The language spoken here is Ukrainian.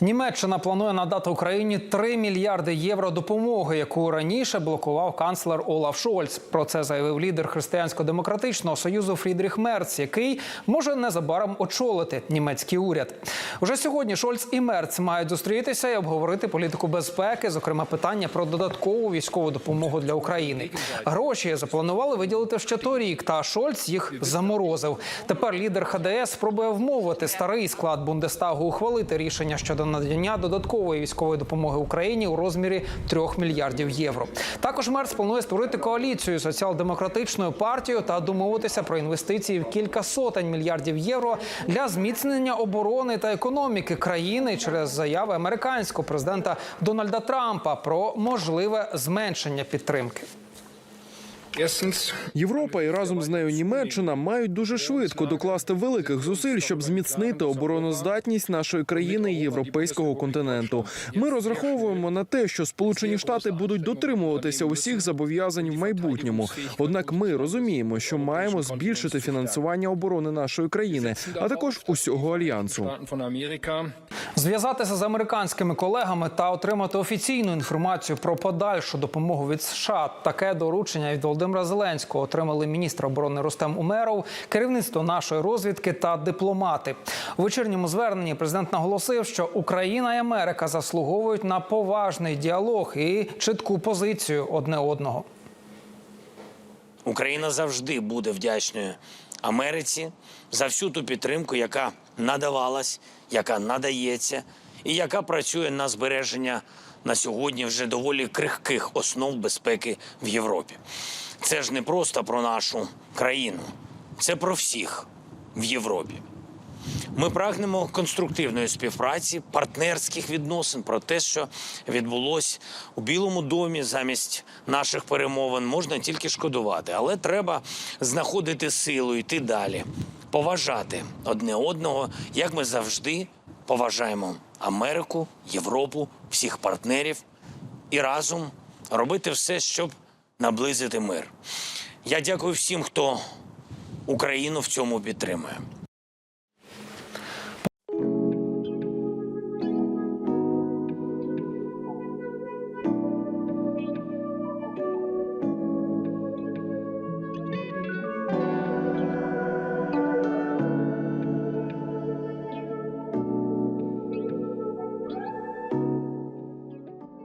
Німеччина планує надати Україні 3 мільярди євро допомоги, яку раніше блокував канцлер Олаф Шольц. Про це заявив лідер християнсько-демократичного союзу Фрідріх Мерц, який може незабаром очолити німецький уряд. Уже сьогодні Шольц і Мерц мають зустрітися і обговорити політику безпеки, зокрема питання про додаткову військову допомогу для України. Гроші запланували виділити ще торік, та Шольц їх заморозив. Тепер лідер ХДС спробує вмовити старий склад Бундестагу ухвалити рішення щодо надання додаткової військової допомоги Україні у розмірі 3 мільярдів євро. Також Мерц планує створити коаліцію соціал-демократичною партією та домовитися про інвестиції в кілька сотень мільярдів євро для зміцнення оборони та економіки країни через заяви американського президента Дональда Трампа про можливе зменшення підтримки. Європа і разом з нею Німеччина мають дуже швидко докласти великих зусиль, щоб зміцнити обороноздатність нашої країни і європейського континенту. Ми розраховуємо на те, що Сполучені Штати будуть дотримуватися усіх зобов'язань в майбутньому. Однак ми розуміємо, що маємо збільшити фінансування оборони нашої країни, а також усього альянсу. Зв'язатися з американськими колегами та отримати офіційну інформацію про подальшу допомогу від США. Таке доручення від Володимира Зеленського отримали міністр оборони Рустем Умеров, керівництво нашої розвідки та дипломати. У вечірньому зверненні президент наголосив, що Україна і Америка заслуговують на поважний діалог і чітку позицію одне одного. Україна завжди буде вдячною Америці за всю ту підтримку, яка надавалась, яка надається, і яка працює на збереження на сьогодні вже доволі крихких основ безпеки в Європі. Це ж не просто про нашу країну, це про всіх в Європі. Ми прагнемо конструктивної співпраці, партнерських відносин про те, що відбулось у Білому домі замість наших перемовин, можна тільки шкодувати, але треба знаходити силу, йти далі, поважати одне одного, як ми завжди поважаємо Америку, Європу, всіх партнерів і разом робити все, щоб наблизити мир. Я дякую всім, хто Україну в цьому підтримує.